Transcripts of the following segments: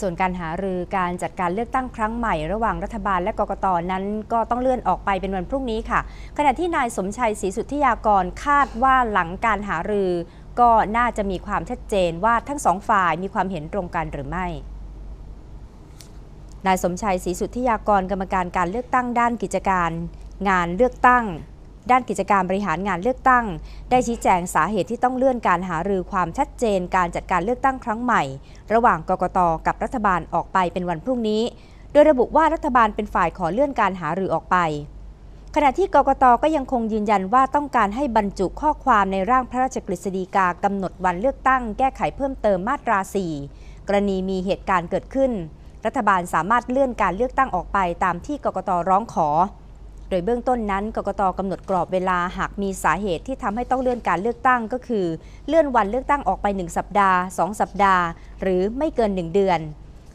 ส่วนการหารือการจัดการเลือกตั้งครั้งใหม่ระหว่างรัฐบาลและกกตนั้น ก็ต้องเลื่อนออกไปเป็นวันพรุ่งนี้ค่ะ ขณะที่นายสมชัยศรีสุทธิยากรคาดว่าหลังการหารือ ก็น่าจะมีความชัดเจนว่าทั้งสองฝ่ายมีความเห็นตรงกันหรือไม่นายสมชัยศรีสุทธิยากรกรรมการการเลือกตั้งด้านกิจการ งานเลือกตั้ง ด้านกิจการบริหารงานเลือกตั้ง ได้ชี้แจงสาเหตุที่ต้องเลื่อนการหารือความชัดเจนการจัดการเลือกตั้งครั้งใหม่ ระหว่างกกตกับรัฐบาลออกไปเป็นวันพรุ่งนี้ โดยระบุว่ารัฐบาลเป็นฝ่ายขอเลื่อนการหารือออกไป ขณะที่กกตก็ยังคงยืนยันว่าต้องการให้บรรจุข้อความในร่างพระราชกฤษฎีกากำหนดวันเลือกตั้ง แก้ไขเพิ่มเติมมาตรา 4 กรณีมีเหตุการณ์เกิดขึ้น รัฐบาลสามารถเลื่อนการเลือกตั้งออกไปตามที่กกตร้องขอ โดยเบื้องต้นนั้นกกตกำหนดกรอบเวลาหากมีสาเหตุที่ทำให้ต้องเลื่อนการเลือกตั้งก็คือ เลื่อนวันเลือกตั้งออกไป 1 สัปดาห์ 2 สัปดาห์ หรือไม่เกิน 1 เดือน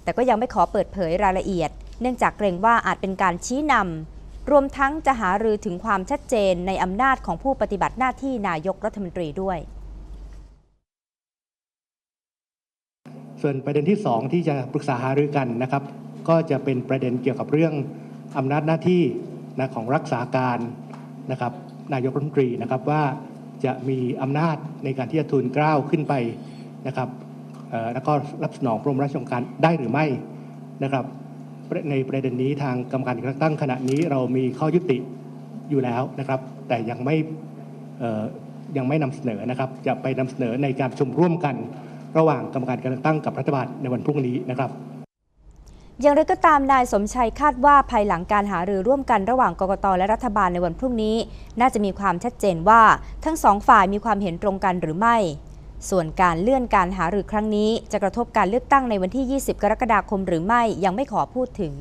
แต่ก็ยังไม่ขอเปิดเผยรายละเอียด เนื่องจากเกรงว่าอาจเป็นการชี้นำรวมทั้งจะหารือถึงความชัดเจนในอำนาจของผู้ปฏิบัติหน้าที่นายกรัฐมนตรีด้วย ส่วนประเด็นที่ 2 ที่จะปรึกษาหารือกันนะครับ ก็จะเป็นประเด็นเกี่ยวกับเรื่องอำนาจหน้าที่ นะของรักษาการนะครับนายกรัฐมนตรีนะครับว่าจะมีอำนาจในการที่จะทูลเกล้าขึ้นไปนะครับแล้วก็รับสนองพระบรมราชโองการได้หรือไม่นะครับในประเด็นนี้ทางกรรมการการเลือกตั้งขณะนี้เรามีข้อยุติอยู่แล้วนะครับ แต่ยังไม่ยังไม่นำเสนอนะครับ จะไปนำเสนอในการชุมร่วมกันระหว่างกรรมการการเลือกตั้งกับรัฐบาลในวันพรุ่งนี้นะครับ อย่างไรก็ตามนายสมชัยคาดว่าภายหลังการหารือร่วมกันระหว่างกกตและรัฐบาลในวันพรุ่งนี้ น่าจะมีความชัดเจนว่าทั้งสองฝ่ายมีความเห็นตรงกันหรือไม่ ส่วนการเลื่อนการหารือครั้งนี้ จะกระทบการเลือกตั้งในวันที่ 20 กรกฎาคมหรือไม่ยังไม่ขอพูดถึง